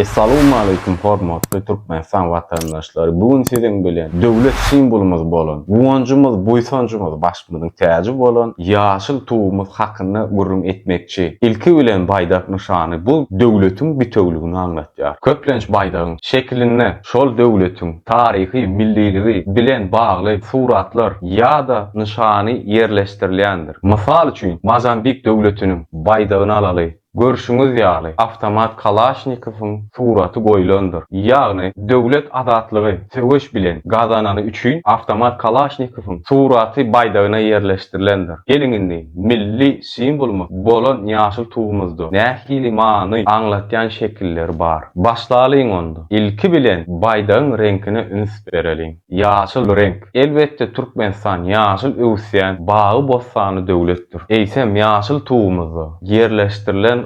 Assalamu alaykum hormatly Türkmenistan vatandaşları. Bugün sizin bilen döwlet simbolumuz bolan, guwancymyz, boysancymyz başmyzyň täji bolan ýaşyl tuğumuz hakyny gurrun etmekçi. İlki bilen baýdak nişany bu döwletiň bitegligini anlatýar. Köplenç baýdagyň şekline şol döwletiň taryhy, milliligi bilen bagly suratlar ýa-da nişany yerleşdirilendir. Mysal üçin Mozambik döwletiniň baýdagyny alaly. Görüşüňiz ýaly avtomat Kalashnikov'un suraty goýulandyr. Ýagny döwlet azatlygy söwüş bilen gazanany üçin avtomat Kalashnikov'un suraty baýdagyna yerleşdirilendir. Gelin indi milli simbolumuz bolan ýaşyl tuğumuzdy. Nähili many anlatýan şekilleri bar. Başlalyň onda. İlki bilen baýdagyň renkine üns bereliň. Ýaşyl renk. Elbetde Türkmenistan ýaşyl öwsýän bagy bostany döwletdir. Eýsem ýaşyl tuğumuzdy. Yerleşdirilen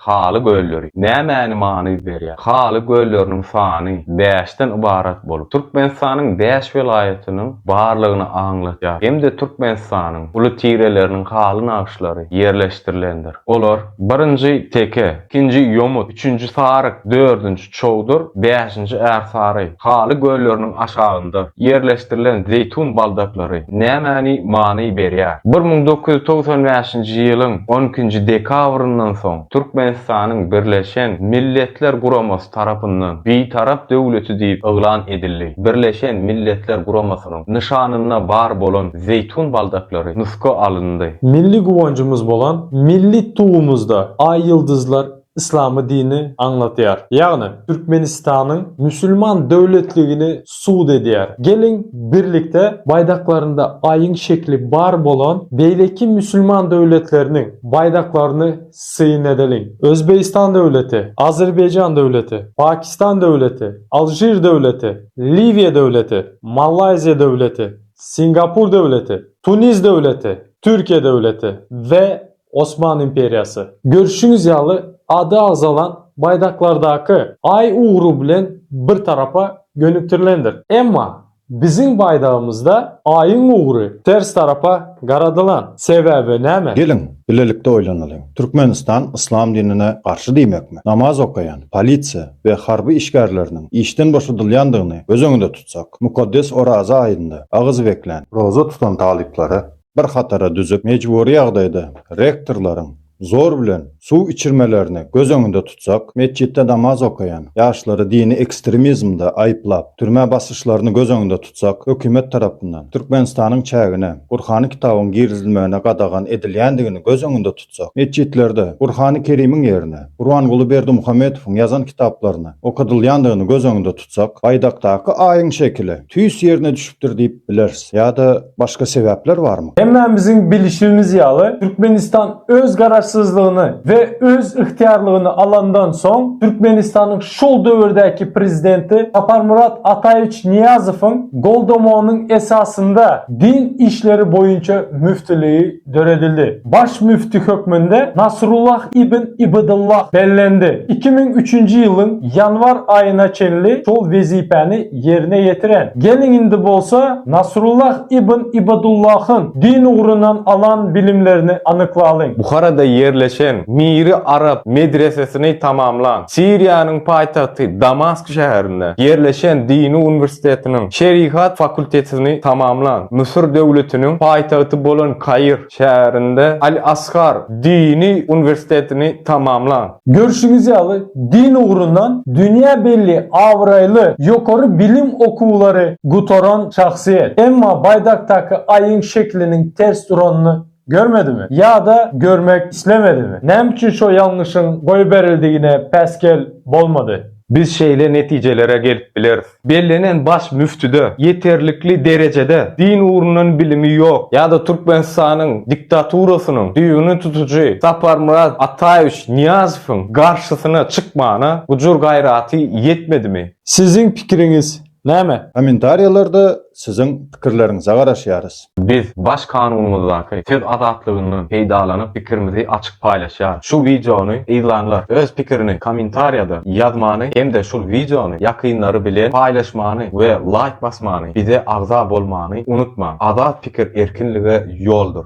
haly gölleri. Nämäni many berýär? Haly gölleriniň sany 5-den ibarat bolup, Türkmenistanyň 5 vilayatynyň barlygyny aňlatýar. Hemde Türkmenistanyň uly tireleriniň haly naşlary yerleşdirilendir. Olar 1-nji Teke, 2-nji Yomut, 3-nji Saryk, 4-nji Çowdur, 5-nji Ersary. Haly gölleriniň aşagynda yerleşdirilen zeytun baldaklary nämäni many berýär? 1995-nji ýylyň 12-nji dekabrından soň Türkmen Türkmenistanyň Birleşen Milletler Guramasy tarapyndan bir tarap döwleti diýip elan edildi. Birleşen Milletler Guramasynyň nişanyna bar bolan zeytun baldaklary nuska alındy. Milli guvancımız bolan, milli tuğumuzda ay yıldızlar İslam'ı dini anlatıyor. Yani Türkmenistan'ın Müslüman devletliğini suud ediyor. Gelin birlikte baydaklarında ayın şekli bar bolan beydeki Müslüman devletlerinin baydaklarını sıyın edelim. Özbekistan devleti, Azerbaycan devleti, Pakistan devleti, Aljir devleti, Livya devleti, Malezya devleti, Singapur devleti, Tunis devleti, Türkiye devleti ve Osmanlı İmperiyası. Görüşünüz yağlı adı azalan baydaklardaki ay uğru bilen bir tarafa gönüktürlendir. Emma bizim baydağımızda ayın uğru ters tarafa garadılan sebebi näme? Gelin, bilelikde oýlanalyň. Türkmenistan islam dinine garşy diýmekmi? Namaz okayan, polisiýa we harby işgärleriniň işden boşadylýandygyny göz öňünde tutsak, mukaddes Oraza aýynda agyz beklen, roza tutan talyplary bir hatara düzüp mecburi ýagdaýda rektorlaryň zor bilen su içirmelerini göz önünde tutsak, mescitte namaz okayan, yaşları dini ekstremizmde ayıplap, türme basışlarını göz önünde tutsak, hükümet tarafından Türkmenistan'ın çägine, Kur'an kitabın girizilmegine qadağan edilýändigini göz önünde tutsak, mescitlerde Kur'an-ı Kerim'in yerine, Kur'an Gulu Berdi Muhammedov'un yazan kitaplarını okudylýandygyny göz önünde tutsak, baydaktaky ayın şekili tüýs yerine düşüpdir diýip bileriz. Ya da başka sebepler var mı? Hemen bizim bilişimiz yalı Türkmenistan öz garaşsızlığını ve öz ihtiyarlığını alandan son Türkmenistan'ın şol dövrdeki prezidenti Saparmurat Atayeviç Niyazov'un Goldomo'nun esasında din işleri boyunca müftülüğü döredildi. Baş müftü hükmünde Nasrullah ibn İbadullah bellendi. 2003 yılın yanvar ayına çenli şol vezipeni yerine getiren. Gelin indi bolsa Nasrullah ibn İbadullah'ın din uğrundan alan bilimlerini anıklayalım. Buharada yerleşen Miri Arap medresesini tamamlan. Siriyanın paytahtı Damask şehrinde yerleşen Dini Üniversiteti'nin Şerihat Fakültesini tamamlan. Mısır devletinin paytahtı bolan Kayır şehrinde Al Asgar Dini Üniversiteti'ni tamamlan. Görüşünüz yalı din uğrundan dünya belli avraylı yukarı bilim okulları gutoran şahsiyet. Emma baydaktaki ayın şeklinin ters duranını görmedi mi? Ya da görmek istemedi mi? Nem için şu yanlışın boy verildiğine peskel bolmadı. Biz şeyle neticelere gelip biliriz. Bellenen baş müftüde yeterlikli derecede din uğrunun bilimi yok. Ya da Türkmenistan'ın diktaturasının düğünü tutucu Sapar Murat Atayeviç Niyazov'un karşısına çıkmağına ucur gayrati yetmedi mi? Sizin fikriniz ne mi? Kommentariyalarda sizin pikirlerinize garaşýarys. Biz baş kanunumuzdaki söz azatlığının peydalanyp fikrimizi açık paylaşar. Şu videonu izleyenler öz fikrini komentariyada yazmanı hem de şu videonu yakınları bilen paylaşmanı ve like basmanı bize agza bolmanı unutma. Azat fikir erkinliğe yoldur.